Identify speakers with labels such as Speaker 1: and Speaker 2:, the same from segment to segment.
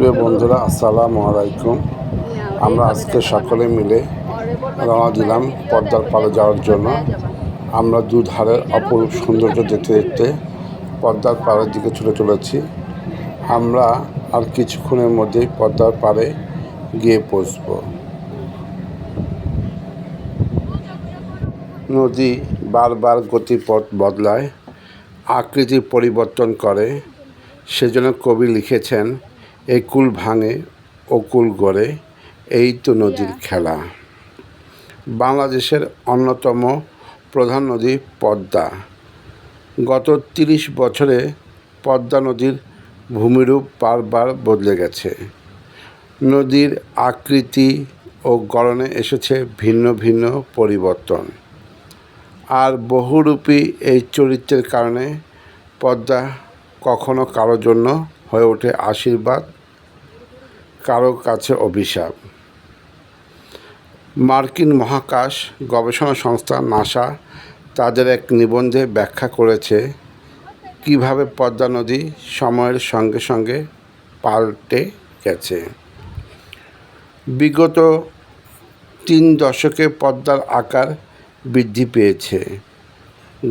Speaker 1: প্রিয় বন্ধুরা, আসসালামু আলাইকুম। আমরা আজকে সকলে মিলে রওনা দিলাম পদ্মার পাড়ে যাওয়ার জন্য। আমরা দুধারের অপরূপ সৌন্দর্য দেখতে দেখতে পদ্মার পাড়ের দিকে ছুটে চলেছি। আমরা আর কিছুক্ষণের মধ্যেই পদ্মার পাড়ে গিয়ে পৌঁছব। নদী বারবার গতিপথ বদলায়, আকৃতির পরিবর্তন করে। সেজন্য কবি লিখেছেন এই কুল ভাঙে ও কুল গড়ে এই তো নদীর খেলা। বাংলাদেশের অন্যতম প্রধান নদী পদ্মা। গত তিরিশ বছরে পদ্মা নদীর ভূমিরূপ বারবার বদলে গেছে। নদীর আকৃতি ও গড়নে এসেছে ভিন্ন ভিন্ন পরিবর্তন। আর বহুরূপী এই চরিত্রের কারণে পদ্মা কখনো কারও জন্য হয়ে ওঠে আশীর্বাদ কারও কাছে অভিশাপ। মার্কিন মহাকাশ গবেষণা সংস্থা নাসা তাদের এক নিবন্ধে ব্যাখ্যা করেছে কীভাবে পদ্মা নদী সময়ের সঙ্গে সঙ্গে পাল্টে গেছে। বিগত তিন দশকে পদ্মার আকার বৃদ্ধি পেয়েছে।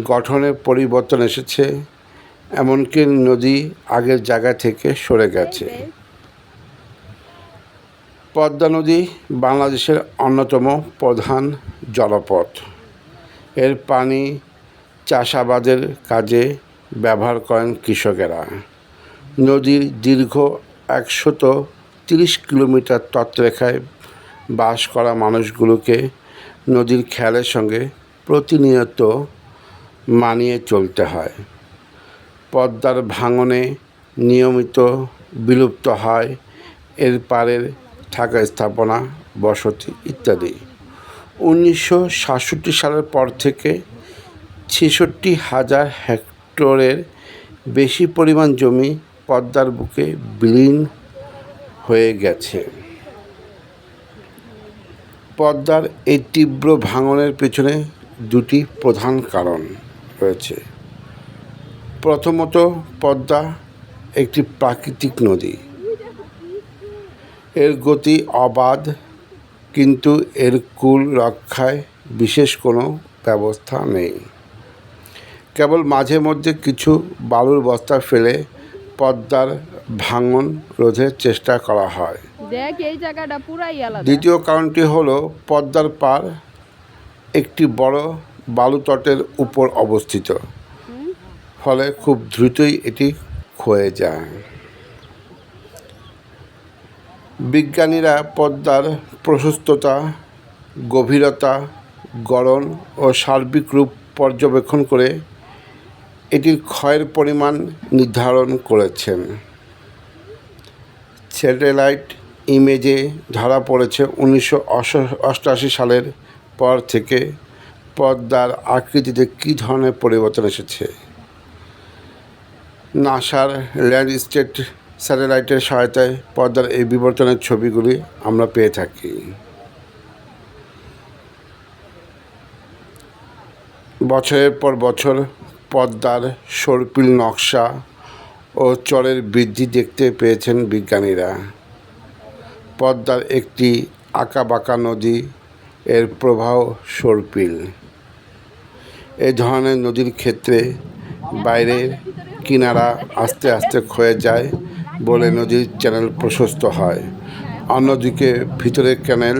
Speaker 1: গঠনে পরিবর্তন এসেছে, এমনকি নদী আগের জায়গা থেকে সরে গেছে। পদ্মা নদী বাংলাদেশের অন্যতম প্রধান জলপথ। এর পানি চাষাবাদের কাজে ব্যবহার করেন কৃষকেরা। নদীর দীর্ঘ একশত তিরিশ কিলোমিটার তৎরেখায় বাস করা মানুষগুলোকে নদীর খেয়ালের সঙ্গে প্রতিনিয়ত মানিয়ে চলতে হয়। পদ্মার ভাঙনে নিয়মিত বিলুপ্ত হয় এর পারের থাকা স্থাপনা, বসতি ইত্যাদি। উনিশশো সাতষট্টি সালের পর থেকে ছেষট্টি হাজার হেক্টরের বেশি পরিমাণ জমি পদ্মার বুকে বিলীন হয়ে গেছে। পদ্মার এই তীব্র ভাঙনের পেছনে দুটি প্রধান কারণ রয়েছে। প্রথমত, পদ্মা একটি প্রাকৃতিক নদী। এর গতি অবাধ কিন্তু এর কুল রক্ষায় বিশেষ কোনো ব্যবস্থা নেই। কেবল মাঝে মধ্যে কিছু বালুর বস্তা ফেলে পদ্মার ভাঙন রোধের চেষ্টা করা হয়।
Speaker 2: দেখ এই জায়গাটা পুরাই আলাদা।
Speaker 1: দ্বিতীয় কারণটি হলো পদ্মার পার একটি বড় বালুতটের উপর অবস্থিত। ফলে খুব দ্রুতই এটি ক্ষয়ে যায়। বিজ্ঞানীরা পদ্মার প্রশস্ততা, গভীরতা, গড়ন ও সার্বিক রূপ পর্যবেক্ষণ করে এটির ক্ষয়ের পরিমাণ নির্ধারণ করেছেন। স্যাটেলাইট ইমেজে ধরা পড়েছে উনিশশো অষ্টআশি সালের পর থেকে পদ্মার আকৃতিতে কী ধরনের পরিবর্তন এসেছে? নাসার ল্যান্ড স্টেট স্যাটেলাইটের সহায়তায় পর্দার এই বিবর্তনের ছবিগুলি আমরা পেয়ে থাকি। বছরের পর বছর পদ্মার সর্পিল নকশা ও চরের বৃদ্ধি দেখতে পেয়েছেন বিজ্ঞানীরা। পদ্মার একটি আঁকাবাঁকা নদী এর প্রবাহ সর্পিল। এ ধরনের নদীর ক্ষেত্রে বাইরের কিনারা আস্তে আস্তে ক্ষয়ে যায় বলে নদীর চ্যানেল প্রশস্ত হয়। অন্যদিকে ভিতরের ক্যানেল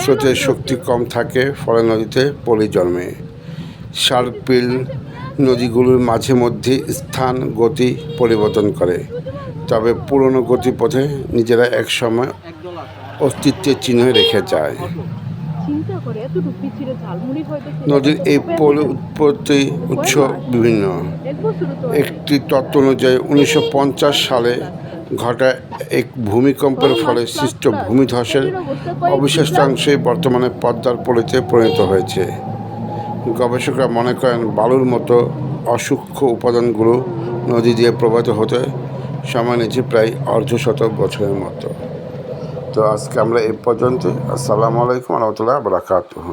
Speaker 1: স্রোতের শক্তি কম থাকে ফলে নদীতে পলি জন্মে। সার্পিল নদীগুলোর মাঝে মধ্যে স্থান গতি পরিবর্তন করে। তবে পুরনো গতিপথে নিজেরা একসময় অস্তিত্বের চিহ্ন রেখে যায়। নদীর এই পলি উৎপত্তি উৎস বিভিন্ন।
Speaker 2: এক
Speaker 1: একটি তত্ত্ব অনুযায়ী উনিশশো পঞ্চাশ সালে ঘটা এক ভূমিকম্পের ফলে সৃষ্ট ভূমিধসের অবশিষ্টাংশই বর্তমানে পদ্মার পলিতে পরিণত হয়েছে। গবেষকরা মনে করেন বালুর মতো অসূক্ষ্ম উপাদানগুলো নদী দিয়ে প্রবাহিত হতে সময় নিয়েছে প্রায় অর্ধশত বছরের মতো। তো আজকে আমরা এই পর্যন্ত আসসালামু আলাইকুম রহমতুল্লাহ বারাকাতুহ।